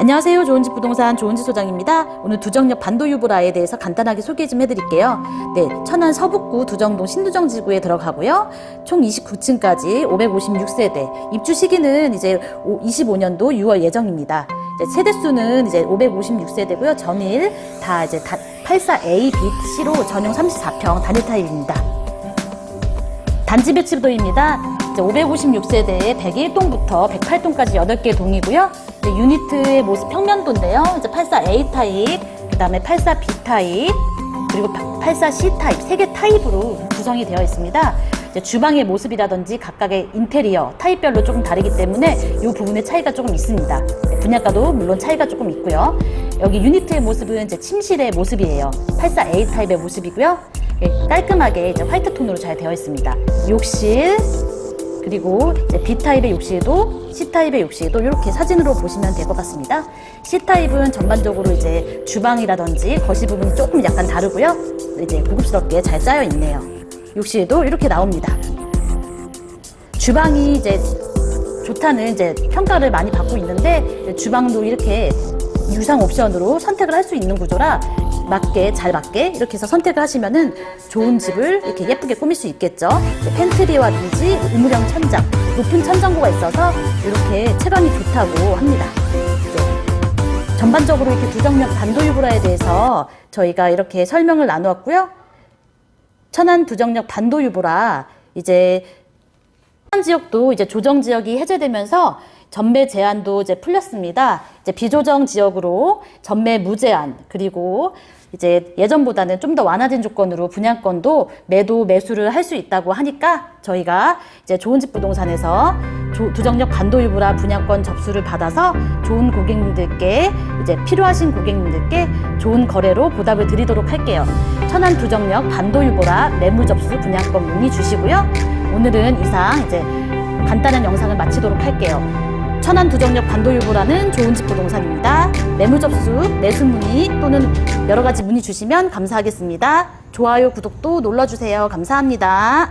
안녕하세요. 좋은집 부동산 좋은집 소장입니다. 오늘 두정역 반도 유보라에 대해서 간단하게 소개 좀 해드릴게요. 네, 천안 서북구 두정동 신두정 지구에 들어가고요. 총 29층까지 556세대. 입주 시기는 이제 25년도 6월 예정입니다. 이제 세대 수는 이제 556세대고요. 전일 다 이제 84A, B, C로 전용 34평 단일 타입입니다. 단지 배치도입니다. 556세대에 101동부터 108동까지 8개 동이고요. 이제 유니트의 모습 평면도인데요. 이제 84A 타입, 그 다음에 84B 타입, 그리고 84C 타입, 세개 타입으로 구성이 되어 있습니다. 이제 주방의 모습이라든지 각각의 인테리어 타입별로 조금 다르기 때문에 이 부분에 차이가 조금 있습니다. 네, 분양가도 물론 차이가 조금 있고요. 여기 유니트의 모습은 이제 침실의 모습이에요. 84A 타입의 모습이고요. 예, 깔끔하게 이제 화이트 톤으로 잘 되어 있습니다. 욕실, 그리고 B타입의 욕실도 C타입의 욕실도 이렇게 사진으로 보시면 될 것 같습니다. C타입은 전반적으로 이제 주방이라든지 거실 부분이 조금 약간 다르고요. 이제 고급스럽게 잘 짜여 있네요. 욕실도 이렇게 나옵니다. 주방이 이제 좋다는 이제 평가를 많이 받고 있는데 주방도 이렇게 유상 옵션으로 선택을 할 수 있는 구조라 맞게 잘 맞게 이렇게 해서 선택을 하시면은 좋은 집을 이렇게 예쁘게 꾸밀 수 있겠죠. 이제 팬트리와든지 우물형 천장, 높은 천장고가 있어서 이렇게 체감이 좋다고 합니다. 이제 전반적으로 이렇게 두정역 반도유보라에 대해서 저희가 이렇게 설명을 나누었고요. 천안 두정역 반도 유보라 이제 한 지역도 이제 조정 지역이 해제되면서 전매 제한도 이제 풀렸습니다. 이제 비조정 지역으로 전매 무제한 그리고 이제 예전보다는 좀 더 완화된 조건으로 분양권도 매도 매수를 할 수 있다고 하니까 저희가 이제 좋은 집 부동산에서 조- 두정역 반도 유보라 분양권 접수를 받아서 좋은 고객님들께 이제 필요하신 고객님들께 좋은 거래로 보답을 드리도록 할게요. 천안 두정역 반도 유보라 매물 접수 분양권 문의 주시고요. 오늘은 이상 이제 간단한 영상을 마치도록 할게요. 천안 두정역 반도유보라는 좋은 집 부동산입니다. 매물 접수, 매수 문의 또는 여러 가지 문의 주시면 감사하겠습니다. 좋아요, 구독도 눌러주세요. 감사합니다.